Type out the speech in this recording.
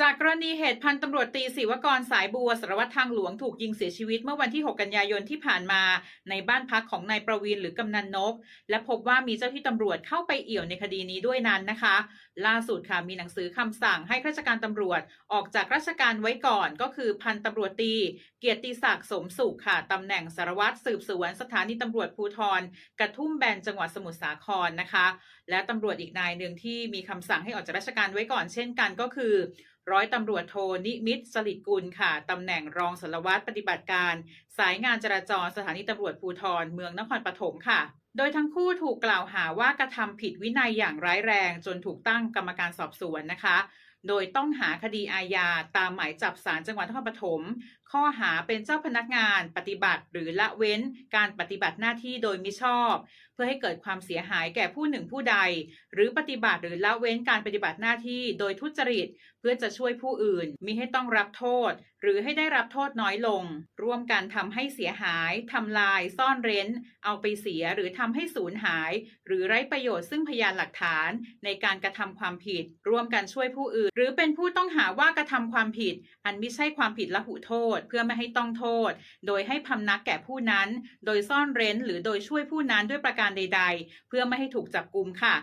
จากกรณีเหตุพันตำรวจตีศิวกรสายบัวสารวัตรทางหลวงถูกยิงเสียชีวิตเมื่อวันที่ 6 กันยายนที่ผ่านมา ในบ้านพักของนายประวินหรือกำนันนก และพบว่ามีเจ้าที่ตำรวจเข้าไปเอี่ยวในคดีนี้ด้วยนั้นนะคะ ล่าสุดค่ะมีหนังสือคำสั่งให้ข้าราชการตำรวจออกจากราชการไว้ก่อนก็คือพันตำรวจตี เกียรติศักดิ์สมสุขค่ะตำแหน่งสารวัตรสืบสวนสถานีตำรวจภูธรกระทุ่มแบนจังหวัดสมุทรสาครนะคะ และตำรวจอีกนายหนึ่งที่มีคำสั่งให้ออกจากราชการไว้ก่อนเช่นกันก็คือร้อยตำรวจโทนิมิตสลิดกุลค่ะตำแหน่งรองสารวัตรปฏิบัติการ สายงานจราจรสถานีตำรวจภูธรเมืองนครปฐมค่ะ โดยทั้งคู่ถูกกล่าวหาว่ากระทำผิดวินัยอย่างร้ายแรง จนถูกตั้งกรรมการสอบสวนนะคะ โดยต้องหาคดีอาญาตามหมายจับศาลจังหวัดนครปฐมข้อหาเป็นเจ้าพนักงานปฏิบัติ หรือละเว้นการปฏิบัติหน้าที่โดยมิชอบ เพื่อให้เกิดความเสียหายแก่ผู้หนึ่งผู้ใด หรือปฏิบัติหรือละเว้นการปฏิบัติหน้าที่โดยทุจริต เพื่อจะช่วยผู้อื่นมิให้ต้องรับโทษ หรือให้ได้รับโทษน้อยลง ร่วมกันทำให้เสียหายทำลาย ซ่อนเร้น เอาไปเสียหรือทำให้สูญหาย หรือไร้ประโยชน์ซึ่งพยานหลักฐาน ในการกระทำความผิด ร่วมกันช่วยผู้อื่น หรือเป็นผู้ต้องหาว่ากระทำความผิด อันไม่ใช่ความผิดละหุโทษ เพื่อไม่ให้ต้องโทษ โดยให้พำนักแก่ผู้นั้น โดยซ่อนเร้น หรือโดยช่วยผู้นั้นด้วยประการใด ๆ เพื่อไม่ให้ถูกจับกุมค่ะ